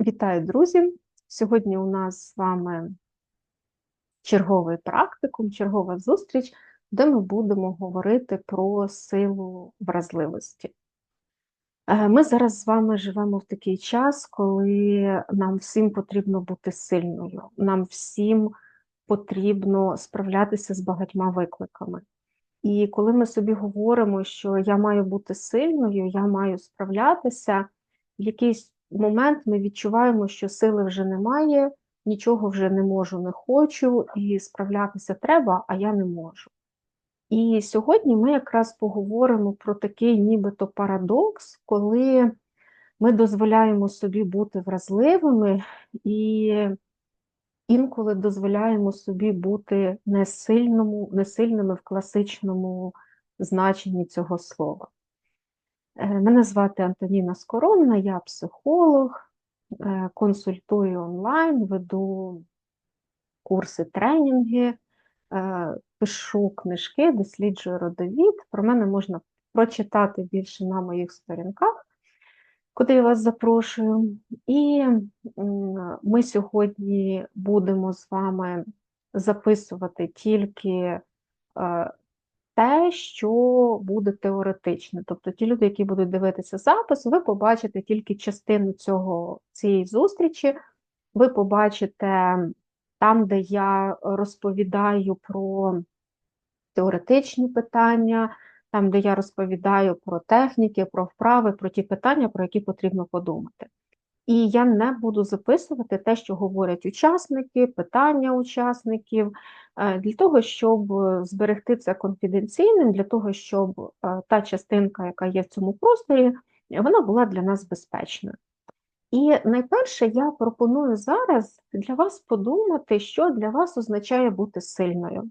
Вітаю, друзі! Сьогодні у нас з вами черговий практикум, чергова зустріч, де ми будемо говорити про силу вразливості. Е, ми зараз з вами живемо в такий час, коли нам всім потрібно бути сильною, нам всім потрібно справлятися з багатьма викликами. І коли ми собі говоримо, що я маю бути сильною, я маю справлятися, в якийсь момент ми відчуваємо, що сили вже немає, нічого вже не можу, не хочу, і справлятися треба, а я не можу. І сьогодні ми якраз поговоримо про такий нібито парадокс, коли ми дозволяємо собі бути вразливими і інколи дозволяємо собі бути несильному, несильними в класичному значенні цього слова. Е, мене звати Антоніна Скоронна, я психолог, е, консультую онлайн, веду курси, тренінги, е, пишу книжки, досліджую родовід. Про мене можна прочитати більше на моїх сторінках, куди я вас запрошую. І ми сьогодні будемо з вами записувати тільки те, що буде теоретичне. Тобто ті люди, які будуть дивитися запис, ви побачите тільки частину цього, цієї зустрічі, ви побачите там, де я розповідаю про теоретичні питання, там, де я розповідаю про техніки, про вправи, про ті питання, про які потрібно подумати. І я не буду записувати те, що говорять учасники, питання учасників, е, для того, щоб зберегти це конфіденційним, для того, щоб е, та частинка, яка є в цьому просторі, вона була для нас безпечною. І найперше я пропоную зараз для вас подумати, що для вас означає бути сильною.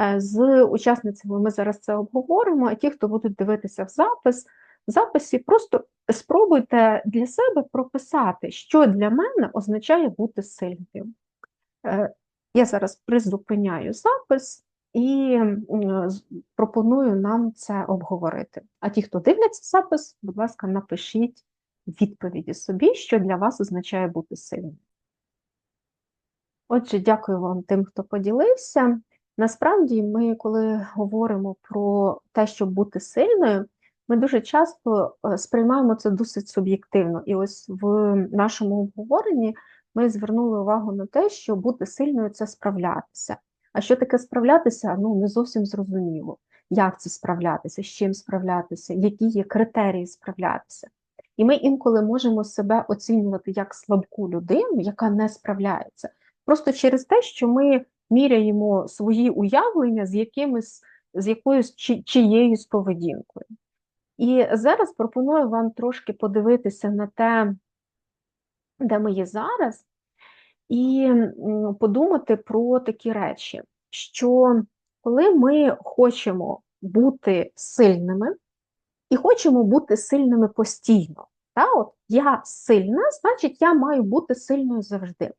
Е, з учасницями ми зараз це обговоримо, а ті, хто будуть дивитися в запис, записі просто спробуйте для себе прописати, що для мене означає бути сильною. Е, я зараз призупиняю запис і пропоную нам це обговорити. А ті, хто дивляться запис, будь ласка, напишіть відповіді собі, що для вас означає бути сильним. Отже, дякую вам тим, хто поділився. Насправді, ми, коли говоримо про те, щоб бути сильною, ми дуже часто е, сприймаємо це досить суб'єктивно. І ось в нашому обговоренні ми звернули увагу на те, що бути сильною це справлятися. А що таке справлятися? Ну не зовсім зрозуміло, як це справлятися, з чим справлятися, які є критерії справлятися. І ми інколи можемо себе оцінювати як слабку людину, яка не справляється, просто через те, що ми міряємо свої уявлення з якимось з якоюсь чи, чиєюсь поведінкою. І зараз пропоную вам трошки подивитися на те, де ми є зараз, і подумати про такі речі, що коли ми хочемо бути сильними і хочемо бути сильними постійно, та, от я сильна, значить, я маю бути сильною завжди.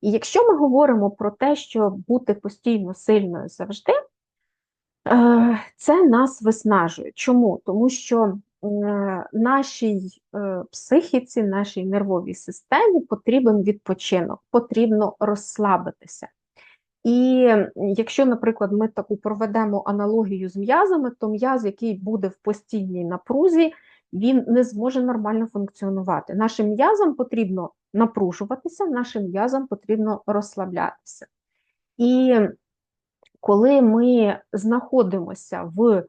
І якщо ми говоримо про те, що бути постійно сильною завжди, це нас виснажує. Чому? Тому що е, нашій е, психіці, нашій нервовій системі потрібен відпочинок, потрібно розслабитися. І якщо, наприклад, ми таку проведемо аналогію з м'язами, то м'яз, який буде в постійній напрузі, він не зможе нормально функціонувати. Нашим м'язам потрібно напружуватися, нашим м'язам потрібно розслаблятися. І коли ми знаходимося в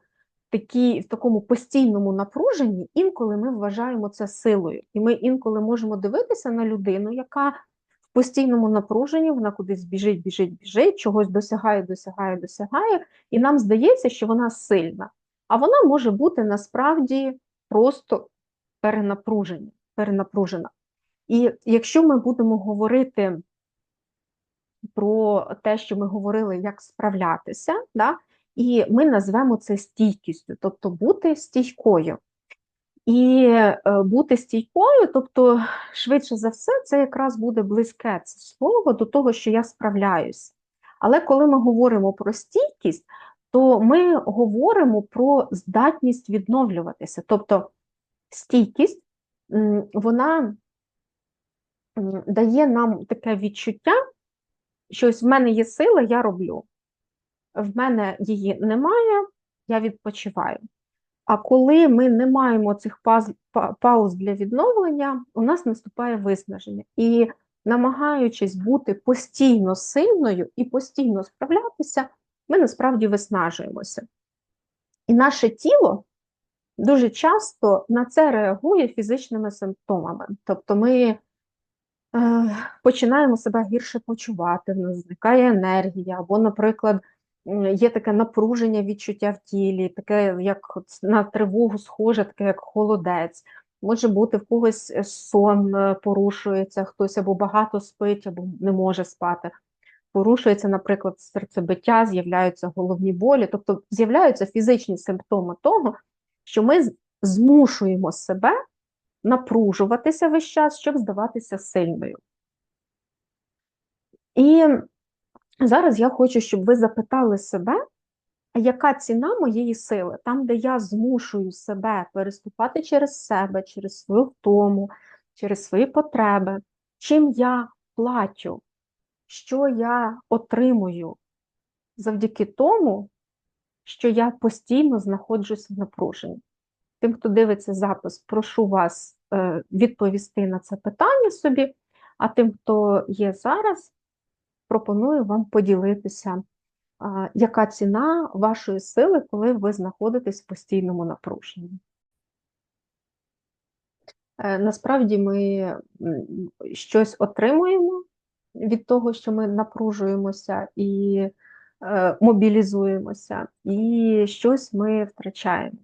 такі, в такому постійному напруженні, інколи ми вважаємо це силою. І ми інколи можемо дивитися на людину, яка в постійному напруженні, вона кудись біжить, біжить, біжить, чогось досягає, досягає, досягає, і нам здається, що вона сильна. А вона може бути насправді просто перенапружена. перенапружена. І якщо ми будемо говорити про те, що ми говорили, як справлятися, да? і ми назвемо це стійкістю, тобто бути стійкою. І е, бути стійкою, тобто, швидше за все, це якраз буде близьке це слово до того, що я справляюсь. Але коли ми говоримо про стійкість, то ми говоримо про здатність відновлюватися. Тобто стійкість, вона дає нам таке відчуття, що ось в мене є сила, я роблю. В мене її немає, я відпочиваю. А коли ми не маємо цих пауз, пауз для відновлення, у нас наступає виснаження. І намагаючись бути постійно сильною і постійно справлятися, ми насправді виснажуємося. І наше тіло дуже часто на це реагує фізичними симптомами. Тобто ми починаємо себе гірше почувати, в нас зникає енергія, або, наприклад, є таке напруження відчуття в тілі, таке, як на тривогу схоже, таке як холодець. Може бути в когось е, сон е, порушується, хтось або багато спить, або не може спати. Порушується, наприклад, серцебиття, з'являються головні болі, тобто з'являються фізичні симптоми того, що ми змушуємо себе напружуватися весь час, щоб здаватися сильною. І зараз я хочу, щоб ви запитали себе, яка ціна моєї сили? Там, де я змушую себе переступати через себе, через свою втому, через свої потреби, чим я плачу, що я отримую завдяки тому, що я постійно знаходжуся в напруженні. Тим, хто дивиться запис, прошу вас е, відповісти на це питання собі, а тим, хто є зараз, пропоную вам поділитися яка ціна вашої сили, коли ви знаходитесь в постійному напруженні? Е, насправді ми щось отримуємо від того, що ми напружуємося і е, мобілізуємося, і щось ми втрачаємо.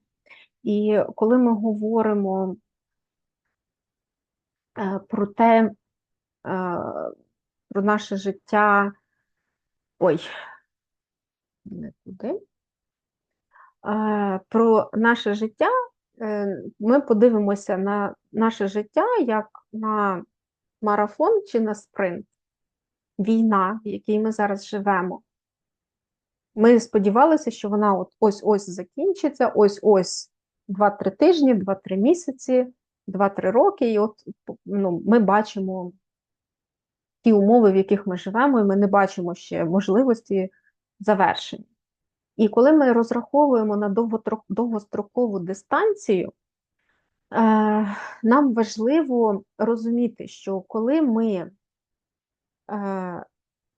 І коли ми говоримо е, про те, про наше життя, ой, не туди. Про наше життя е, ми подивимося на наше життя як на марафон чи на спринт, війна, в якій ми зараз живемо. Ми сподівалися, що вона от ось-ось закінчиться, ось-ось 2-3 тижні, 2-3 місяці, 2-3 роки, і от ну, ми бачимо ті умови, в яких ми живемо, і ми не бачимо ще можливості завершення. І коли ми розраховуємо на довгострокову дистанцію, е, нам важливо розуміти, що коли ми е,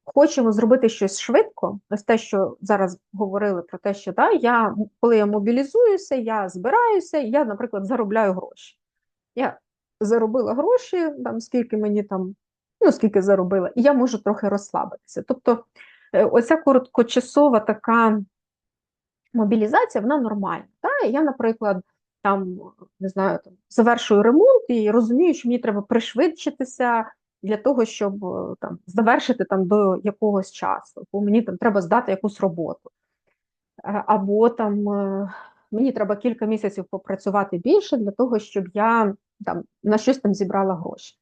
хочемо зробити щось швидко, ось те, що зараз говорили про те, що да, я, коли я мобілізуюся, я збираюся, я, наприклад, заробляю гроші. Я заробила гроші, там, скільки мені там, ну, скільки заробила, і я можу трохи розслабитися. Тобто Е, оця короткочасова така мобілізація, вона нормальна. Та? Я, наприклад, там не знаю, там, завершую ремонт і розумію, що мені треба пришвидшитися для того, щоб е, там завершити там до якогось часу, бо мені там треба здати якусь роботу. Е, або там мені треба кілька місяців попрацювати більше для того, щоб я там на щось там зібрала гроші.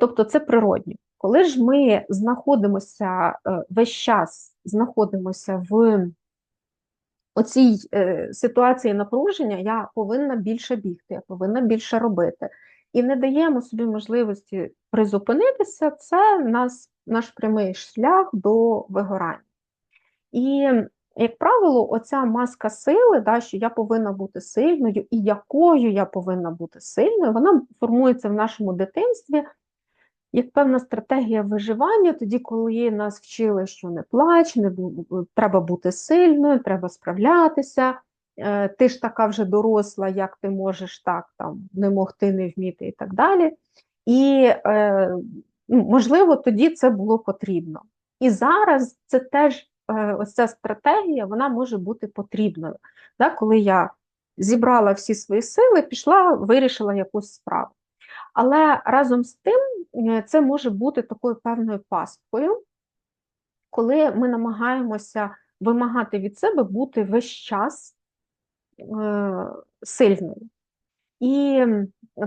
Тобто це природньо. Коли ж ми знаходимося е, весь час знаходимося в оцій е, ситуації напруження, я повинна більше бігти, я повинна більше робити. І не даємо собі можливості призупинитися, це нас, наш прямий шлях до вигорання. І, як правило, оця маска сили, да, що я повинна бути сильною, і якою я повинна бути сильною, вона формується в нашому дитинстві як певна стратегія виживання, тоді, коли нас вчили, що не плач, не треба бути сильною, треба справлятися. Е, ти ж така вже доросла, як ти можеш так там не могти, не вміти і так далі. І, е, ну, можливо, тоді це було потрібно. І зараз це теж е, ось ця стратегія вона може бути потрібною. Да? Коли я зібрала всі свої сили, пішла, вирішила якусь справу. Але разом з тим це може бути такою певною пасткою, коли ми намагаємося вимагати від себе бути весь час сильною. І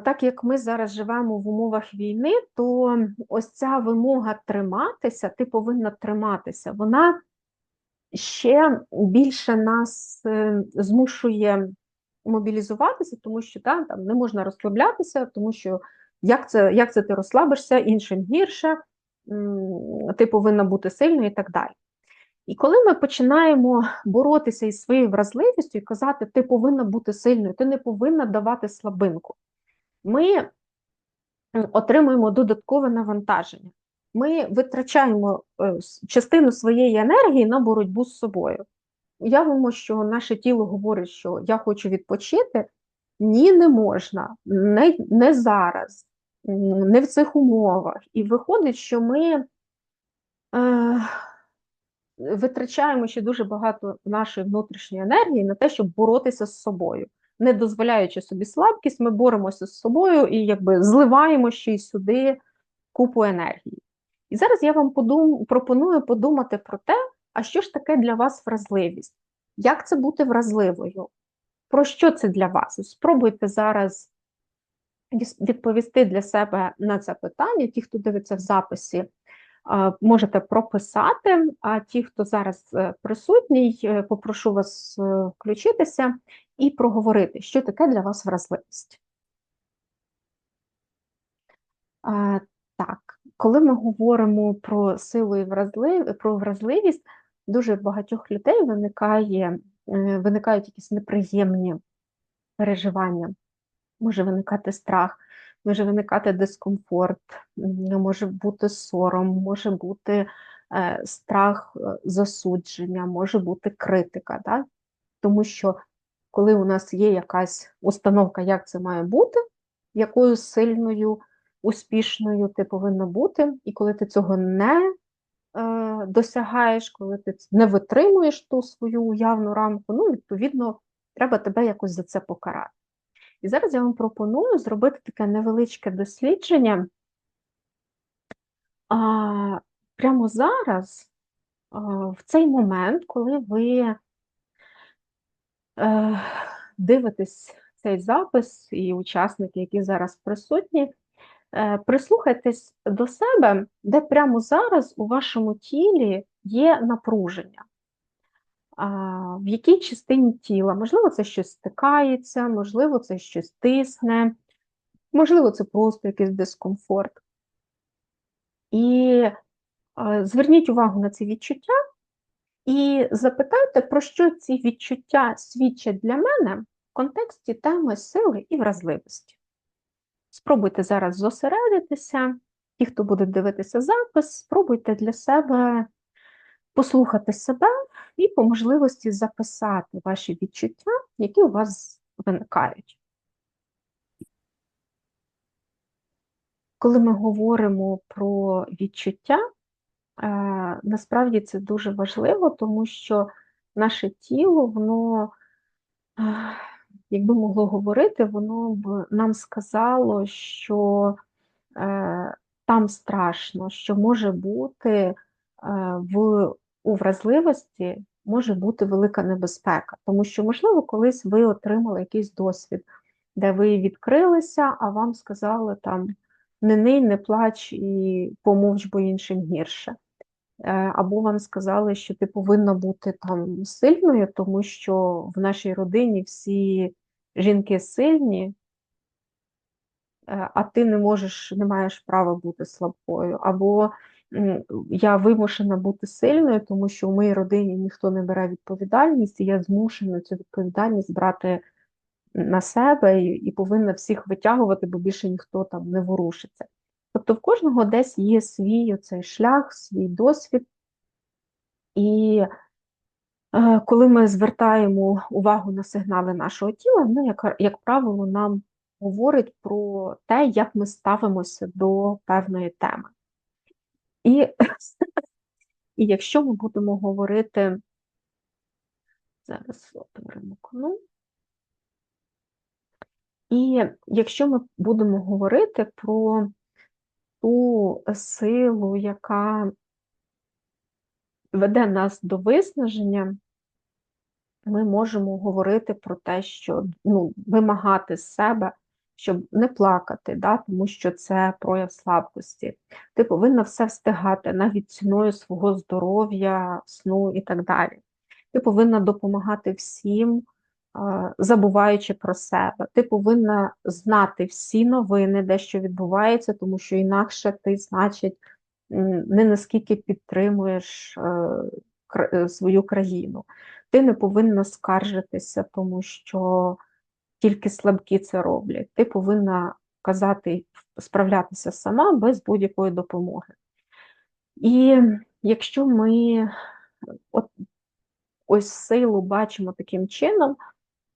так як ми зараз живемо в умовах війни, то ось ця вимога триматися, ти повинна триматися, вона ще більше нас е, змушує мобілізуватися, тому що та, там не можна розслаблятися, тому що як це як це ти розслабишся, іншим гірше, ти повинна бути сильною і так далі. І коли ми починаємо боротися із своєю вразливістю і казати, ти повинна бути сильною, ти не повинна давати слабинку, ми отримуємо додаткове навантаження. Ми витрачаємо е, частину своєї енергії на боротьбу з собою. Уявимо, що наше тіло говорить, що я хочу відпочити. Ні, не можна, не, не зараз, не в цих умовах. І виходить, що ми е, витрачаємо ще дуже багато нашої внутрішньої енергії на те, щоб боротися з собою. Не дозволяючи собі слабкість, ми боремося з собою і якби зливаємо ще й сюди купу енергії. І зараз я вам подум... пропоную подумати про те, а що ж таке для вас вразливість? Як це бути вразливою? Про що це для вас? Спробуйте зараз відповісти для себе на це питання. Ті, хто дивиться в записі, можете прописати, а ті, хто зараз е, присутній, е, попрошу вас е, включитися і проговорити, що таке для вас вразливість. Так, коли ми говоримо про силу і вразлив... про вразливість, дуже багатьох людей виникає, виникають якісь неприємні переживання, може виникати страх може виникати дискомфорт, може бути сором, може бути е, страх е, засудження, може бути критика. Да? Тому що коли у нас є якась установка, як це має бути, якою сильною, успішною ти повинна бути, і коли ти цього не е, досягаєш, коли ти не витримуєш ту свою уявну рамку, ну, відповідно, треба тебе якось за це покарати. І зараз я вам пропоную зробити таке невеличке дослідження. А, Прямо зараз, а, в цей момент, коли ви е, дивитесь цей запис і учасники, які зараз присутні, е, прислухайтесь до себе, де прямо зараз у вашому тілі є напруження в якій частині тіла. Можливо, це щось стикається, можливо, це щось тисне, можливо, це просто якийсь дискомфорт. І зверніть увагу на ці відчуття і запитайте, про що ці відчуття свідчать для мене в контексті теми сили і вразливості. Спробуйте зараз зосередитися, ті, хто буде дивитися запис, спробуйте для себе послухати себе і по можливості записати ваші відчуття, які у вас виникають. Коли ми говоримо про відчуття, е, насправді це дуже важливо, тому що наше тіло, воно, е, якби могло говорити, воно б нам сказало, що е, там страшно, що може бути в у вразливості може бути велика небезпека, тому що, можливо, колись ви отримали якийсь досвід, де ви відкрилися, а вам сказали там не ний, не плач і помовч, бо іншим гірше. Е, або вам сказали, що ти повинна бути там сильною, тому що в нашій родині всі жінки сильні, е, а ти не можеш, не маєш права бути слабкою. Або я вимушена бути сильною, тому що у моїй родині ніхто не бере відповідальність, і я змушена цю відповідальність брати на себе і, і повинна всіх витягувати, бо більше ніхто там не ворушиться. Тобто в кожного десь є свій оцей шлях, свій досвід. І е, коли ми звертаємо увагу на сигнали нашого тіла, ну, як, як правило, нам говорить про те, як ми ставимося до певної теми. І, і якщо ми будемо говорити, зараз перемикну. І якщо ми будемо говорити про ту силу, яка веде нас до виснаження, ми можемо говорити про те, що ну, вимагати з себе щоб не плакати, да, тому що це прояв слабкості. Ти повинна все встигати навіть ціною свого здоров'я, сну і так далі. Ти повинна допомагати всім, забуваючи про себе. Ти повинна знати всі новини, де що відбувається, тому що інакше ти, значить, не наскільки підтримуєш е, е, свою країну. Ти не повинна скаржитися, тому що тільки слабкі це роблять. Ти повинна казати, справлятися сама без будь-якої допомоги. І якщо ми от, ось силу бачимо таким чином,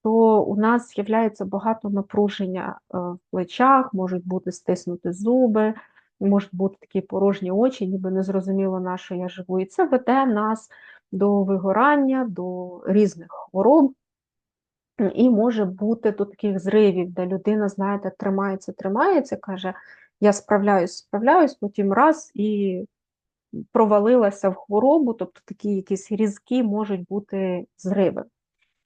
то у нас з'являється багато напруження е, в плечах, можуть бути стиснути зуби, можуть бути такі порожні очі, ніби незрозуміло на що я живу. І це веде нас до вигорання, до різних хвороб. І може бути до таких зривів, де людина, знаєте, тримається, тримається, каже, я справляюсь, справляюсь, потім раз і провалилася в хворобу, тобто такі якісь різкі можуть бути зриви.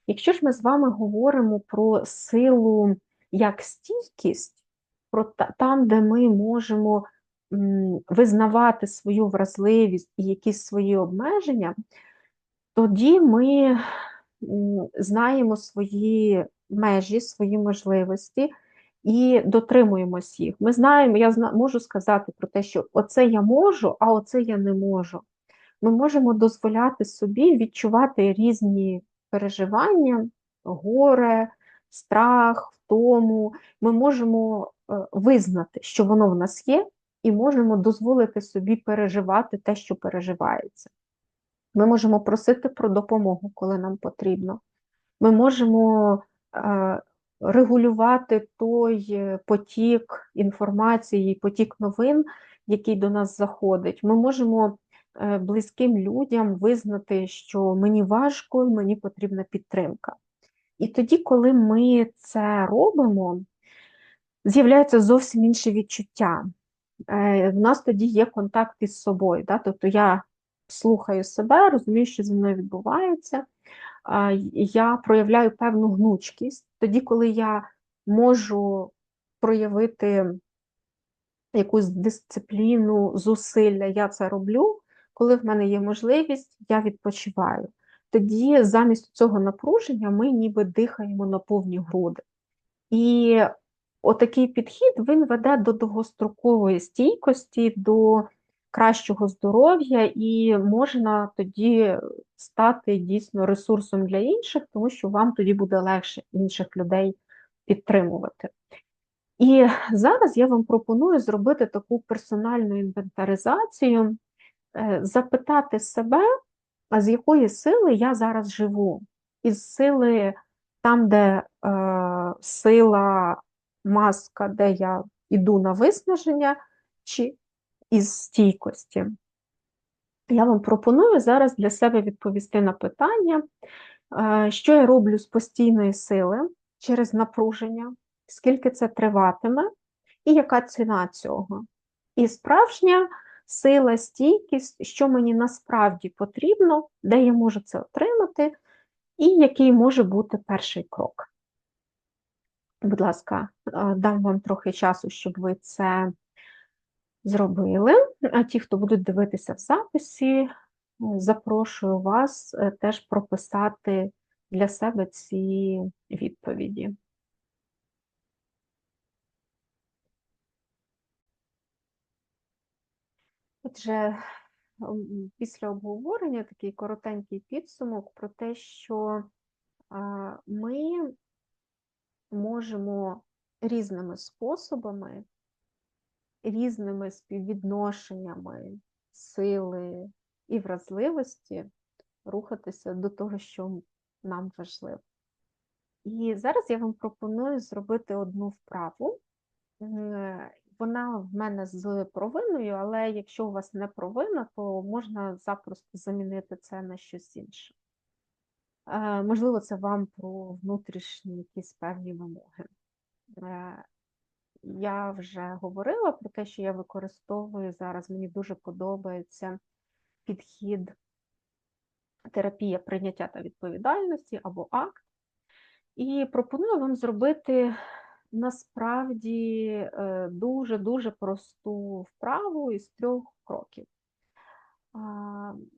Якщо ж ми з вами говоримо про силу як стійкість, про там, де ми можемо визнавати свою вразливість і якісь свої обмеження, тоді ми знаємо свої межі, свої можливості і дотримуємось їх. Ми знаємо, я можу сказати про те, що оце я можу, а оце я не можу. Ми можемо дозволяти собі відчувати різні переживання, горе, страх, втому. Ми можемо е, визнати, що воно в нас є, і можемо дозволити собі переживати те, що переживається. Ми можемо просити про допомогу, коли нам потрібно. Ми можемо е, регулювати той е, потік інформації, потік новин, який до нас заходить. Ми можемо е, близьким людям визнати, що мені важко, мені потрібна підтримка. І тоді, коли ми це робимо, з'являється зовсім інше відчуття. В нас тоді є контакт із собою. Да? Тобто я слухаю себе, розумію, що зі мною відбувається, я проявляю певну гнучкість. Тоді, коли я можу проявити якусь дисципліну, зусилля, я це роблю. Коли в мене є можливість, я відпочиваю. Тоді замість цього напруження ми ніби дихаємо на повні груди. І отакий підхід він веде до довгострокової стійкості, до кращого здоров'я, і можна тоді стати дійсно ресурсом для інших, тому що вам тоді буде легше інших людей підтримувати. І зараз я вам пропоную зробити таку персональну інвентаризацію, е, запитати себе, а з якої сили я зараз живу, із сили там, де е, сила маска, де я йду на виснаження, чи із стійкості. Я вам пропоную зараз для себе відповісти на питання, е, що я роблю з постійної сили через напруження, скільки це триватиме, і яка ціна цього. І справжня сила, стійкість, що мені насправді потрібно, де я можу це отримати, і який може бути перший крок. Будь ласка, е, дам вам трохи часу, щоб ви це зробили. А ті, хто будуть дивитися в записі, запрошую вас е, теж прописати для себе ці відповіді. Отже, після обговорення такий коротенький підсумок про те, що ми можемо різними способами різними співвідношеннями сили і вразливості рухатися до того, що нам важливо. І зараз я вам пропоную зробити одну вправу. Вона в мене з провиною, але якщо у вас не провина, то можна запросто замінити це на щось інше. Е, можливо, це вам про внутрішні якісь певні вимоги. Я вже говорила про те, що я використовую зараз, мені дуже подобається підхід терапія прийняття та відповідальності або акт. І пропоную вам зробити насправді дуже-дуже просту вправу із трьох кроків.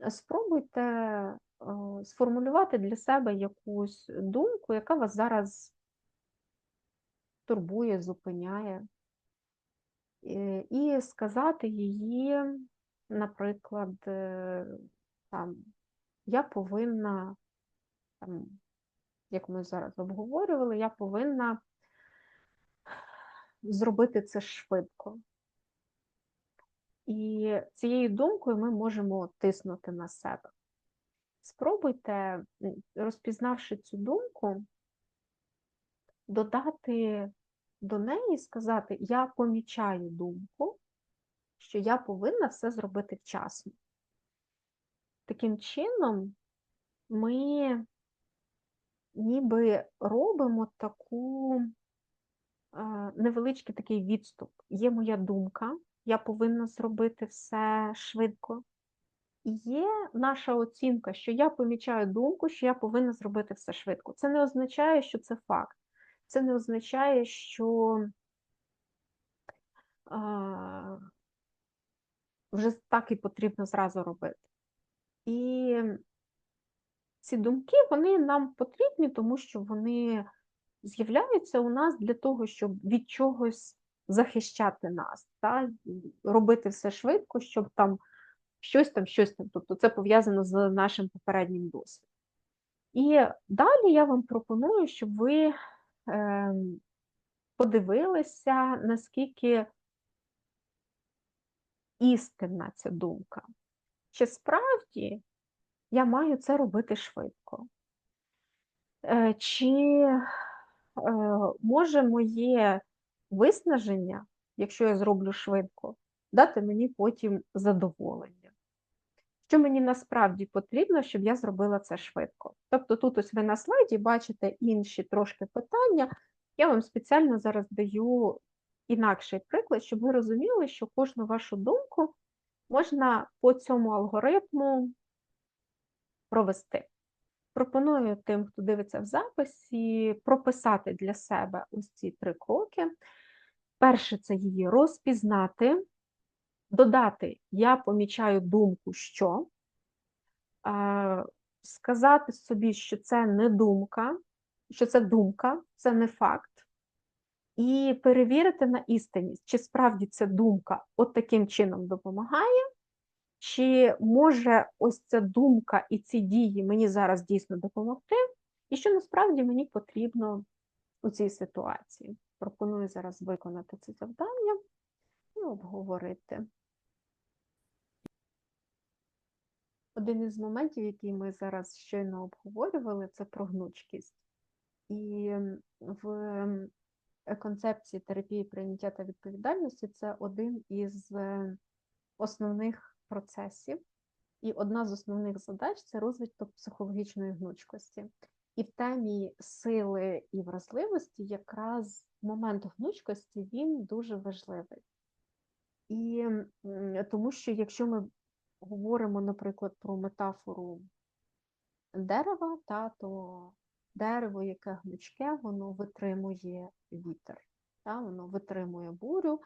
Спробуйте е, сформулювати для себе якусь думку, яка вас зараз турбує, зупиняє, е, і сказати її, наприклад, е, там, я повинна, там, як ми зараз обговорювали, я повинна зробити це швидко. І цією думкою ми можемо тиснути на себе. Спробуйте, розпізнавши цю думку, додати до неї, сказати: Я помічаю думку, що я повинна все зробити вчасно. Таким чином, ми ніби робимо таку е, невеличкий такий відступ. Є моя думка, я повинна зробити все швидко. І є наша оцінка, що я помічаю думку, що я повинна зробити все швидко. Це не означає, що це факт. Це не означає, що а, вже так і потрібно зразу робити. І ці думки вони нам потрібні, тому що вони з'являються у нас для того, щоб від чогось захищати нас, та? робити все швидко, щоб там щось там, щось там. Тобто це пов'язано з нашим попереднім досвідом. І далі я вам пропоную, щоб ви подивилися, наскільки істинна ця думка. Чи справді я маю це робити швидко? Е, чи е, може моє виснаження, якщо я зроблю швидко, дати мені потім задоволення? Що мені насправді потрібно, щоб я зробила це швидко? Тобто тут ось ви на слайді бачите інші трошки питання. Я вам спеціально зараз даю інакший приклад, щоб ви розуміли, що кожну вашу думку можна по цьому алгоритму провести. Пропоную тим, хто дивиться в записі, прописати для себе ось ці три кроки. Перше це її розпізнати, додати я помічаю думку, що, сказати собі, що це не думка, що це думка, це не факт. І перевірити на істинність, чи справді ця думка от таким чином допомагає, чи може ось ця думка і ці дії мені зараз дійсно допомогти, і що насправді мені потрібно у цій ситуації. Пропоную зараз виконати це завдання і обговорити. Один із моментів, який ми зараз щойно обговорювали, це про гнучкість. І в концепції терапії прийняття та відповідальності це один із е, основних процесів. І одна з основних задач це розвиток психологічної гнучкості. І в темі сили і вразливості якраз момент гнучкості він дуже важливий. І тому що якщо ми говоримо, наприклад, про метафору дерева, та, то дерево, яке гнучке, воно витримує вітер, та, воно витримує бурю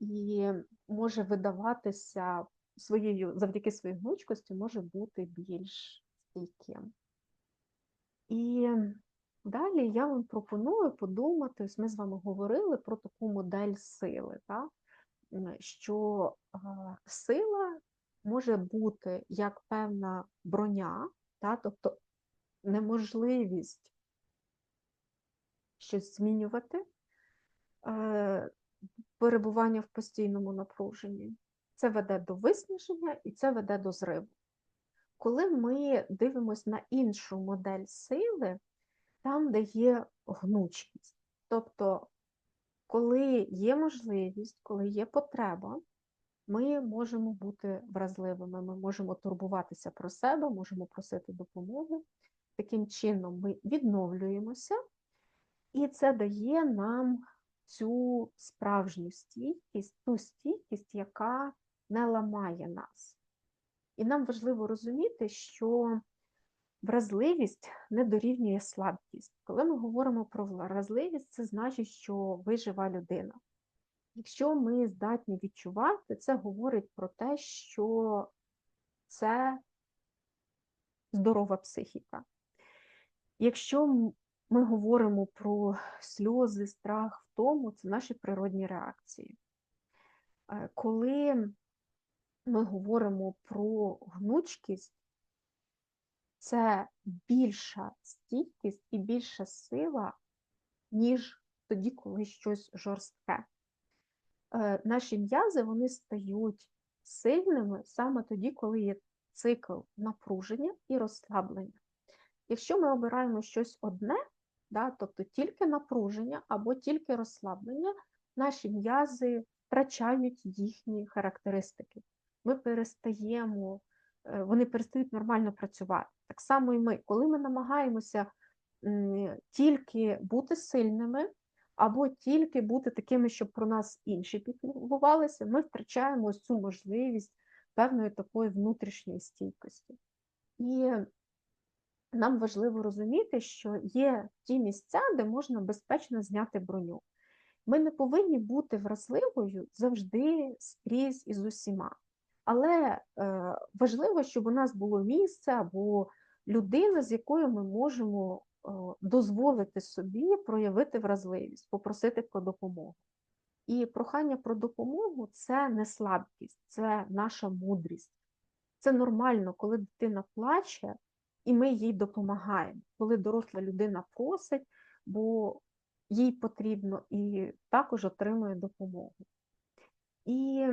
і може видаватися своєю, завдяки своїй гнучкості, може бути більш стійким. І далі я вам пропоную подумати, ось ми з вами говорили про таку модель сили, та, що сила може бути як певна броня, та, тобто неможливість щось змінювати, е, перебування в постійному напруженні. Це веде до виснаження і це веде до зриву. Коли ми дивимося на іншу модель сили, там, де є гнучкість. Тобто, коли є можливість, коли є потреба, ми можемо бути вразливими, ми можемо турбуватися про себе, можемо просити допомоги. Таким чином, ми відновлюємося, і це дає нам цю справжню стійкість, ту стійкість, яка не ламає нас. І нам важливо розуміти, що вразливість не дорівнює слабкість. Коли ми говоримо про вразливість, це значить, що ви жива людина. Якщо ми здатні відчувати, це говорить про те, що це здорова психіка. Якщо ми говоримо про сльози, страх, втому, це наші природні реакції. Е, Коли ми говоримо про гнучкість, це більша стійкість і більша сила, ніж тоді, коли щось жорстке. Е, Наші м'язи вони стають сильними саме тоді, коли є цикл напруження і розслаблення. Якщо ми обираємо щось одне, да, тобто тільки напруження або тільки розслаблення, наші м'язи втрачають їхні характеристики. Ми перестаємо, вони перестають нормально працювати. Так само і ми, коли ми намагаємося тільки бути сильними, або тільки бути такими, щоб про нас інші піклувалися, ми втрачаємо ось цю можливість певної такої внутрішньої стійкості. І нам важливо розуміти, що є ті місця, де можна безпечно зняти броню. Ми не повинні бути вразливою завжди скрізь і з усіма. Але е, важливо, щоб у нас було місце або людина, з якою ми можемо е, дозволити собі проявити вразливість, попросити про допомогу. І прохання про допомогу це не слабкість, це наша мудрість. Це нормально, коли дитина плаче, і ми їй допомагаємо, коли доросла людина просить, бо їй потрібно і також отримує допомогу. І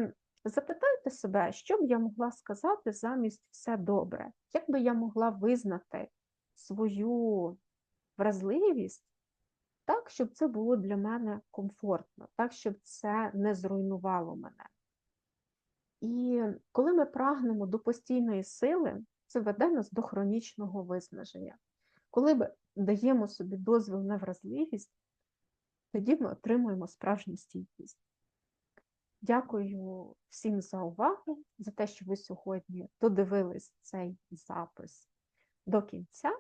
запитайте себе, що б я могла сказати замість все добре, як би я могла визнати свою вразливість так, щоб це було для мене комфортно, так, щоб це не зруйнувало мене. І коли ми прагнемо до постійної сили, це веде нас до хронічного виснаження. Коли ми даємо собі дозвіл на вразливість, тоді ми отримуємо справжню стійкість. Дякую всім за увагу, за те, що ви сьогодні додивились цей запис до кінця.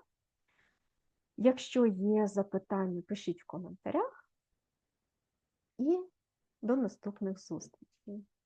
Якщо є запитання, пишіть в коментарях і до наступних зустрічей.